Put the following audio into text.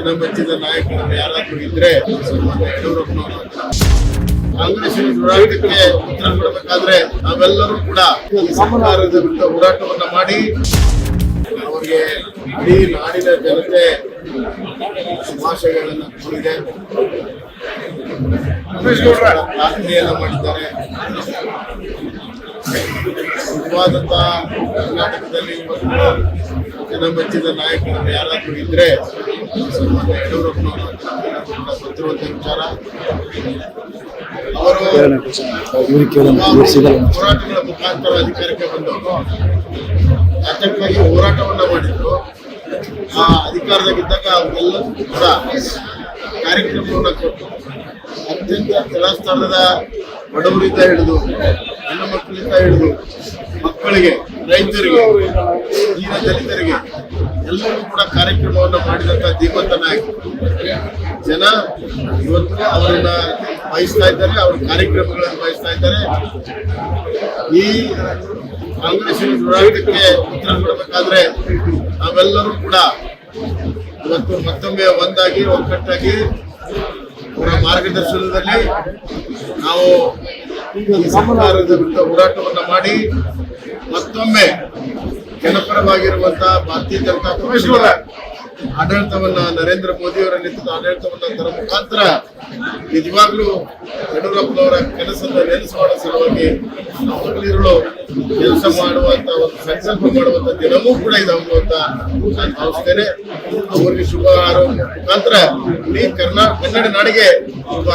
ಜನಮೆಚ್ಚಿದ ನಾಯಕರು ಯಾರಾದ್ರೂ ಇದ್ರೆ ಕಾಂಗ್ರೆಸ್ ಯಡಿಯೂರಪ್ಪನವರು ಹೋರಾಟಕ್ಕೆ ಉತ್ತರ ಕೊಡಬೇಕಾದ್ರೆ ನಾವೆಲ್ಲರೂ ಕೂಡ ಸರ್ಕಾರದ ವಿರುದ್ಧ ಹೋರಾಟವನ್ನ ಮಾಡಿ ಅವರಿಗೆ ಇಡೀ ನಾಡಿನ ಜನತೆ ಶುಭಾಶಯಗಳನ್ನು ಕೋರಿದೆ. ಪ್ರಾರ್ಥನೆಯನ್ನ ಮಾಡಿದ್ದಾರೆ. ನಿಜವಾದಂತ ಕರ್ನಾಟಕದಲ್ಲಿ ಇವತ್ತು ಜನಮೆಚ್ಚಿದ ನಾಯಕರು ಯಾರಾದ್ರೂ ಇದ್ರೆ ಸನ್ಮಾನ್ಯ ಯಡಿಯೂರಪ್ಪನವರು ವಿಚಾರ ಅವರು ಹೋರಾಟಗಳ ಮುಖಾಂತರ ಅಧಿಕಾರಕ್ಕೆ ಬಂದವರು ಯಾತಕ್ಕಾಗಿ ಹೋರಾಟವನ್ನು ಮಾಡಿದ್ರು ಆ ಅಧಿಕಾರದಾಗಿದ್ದಾಗ ಅವರೆಲ್ಲರೂ ಕೂಡ ಕಾರ್ಯಕ್ರಮವನ್ನ ಕೊಟ್ಟು ಅತ್ಯಂತ ಸ್ಥಳದ ಬಡವರಿಂದ ಹಿಡಿದು ಹೆಣ್ಣು ಮಕ್ಕಳಿಂದ ಹಿಡಿದು ಮಕ್ಕಳಿಗೆ, ರೈತರಿಗೆ ದೀನ ದಲಿತರಿಗೆ ಎಲ್ಲರೂ ಕೂಡ ಕಾರ್ಯಕ್ರಮವನ್ನು ಮಾಡಿದಂತ ದೀಪಂತ ನಾಯಕ್. ಜನ ಇವತ್ತು ಅವರನ್ನ ಬಯಸ್ತಾ ಇದ್ದಾರೆ, ಅವ್ರ ಕಾರ್ಯಕ್ರಮಗಳನ್ನು ಬಯಸ್ತಾ ಇದ್ದಾರೆ. ಈ ಕಾಂಗ್ರೆಸ್ಸಿನ ಹೋರಾಟಕ್ಕೆ ಉತ್ತರ ಕೊಡಬೇಕಾದ್ರೆ ನಾವೆಲ್ಲರೂ ಕೂಡ ಇವತ್ತು ಮತ್ತೊಮ್ಮೆ ಒಂದಾಗಿ, ಒಗ್ಗಟ್ಟಾಗಿ ಅವರ ಮಾರ್ಗದರ್ಶನದಲ್ಲಿ ನಾವು ಈ ಸರ್ಕಾರದ ವಿರುದ್ಧ ಹೋರಾಟವನ್ನ ಮಾಡಿ ಮತ್ತೊಮ್ಮೆ ಜನಪರವಾಗಿರುವಂತಹ ಭಾರತೀಯ ಜನತಾ ಪಕ್ಷಗಳ ಆಡಳಿತವನ್ನ ನರೇಂದ್ರ ಮೋದಿಯವರ ನೇತೃತ್ವದ ಆಡಳಿತವನ್ನ ತರ ಮುಖಾಂತರ ನಿಜವಾಗ್ಲೂ ಯಡಿಯೂರಪ್ಪನವರ ಕೆಲಸದ ನೆನೆಸುವ ಸಲುವಾಗಿ ನಾವು ಹಗಲಿರುಳು ಕೆಲಸ ಮಾಡುವಂತ ಒಂದು ಸಂಕಲ್ಪ ಮಾಡುವಂತ ದಿನವೂ ಕೂಡ ಇದಾವು ಅಂತ ಭಾವಿಸ್ತೇನೆ ಅವರಿಗೆ ಶುಭ ಮುಖಾಂತರ ಇಡೀ ಕರ್ನಾ, ಕನ್ನಡ ನಾಡಿಗೆ ಶುಭ.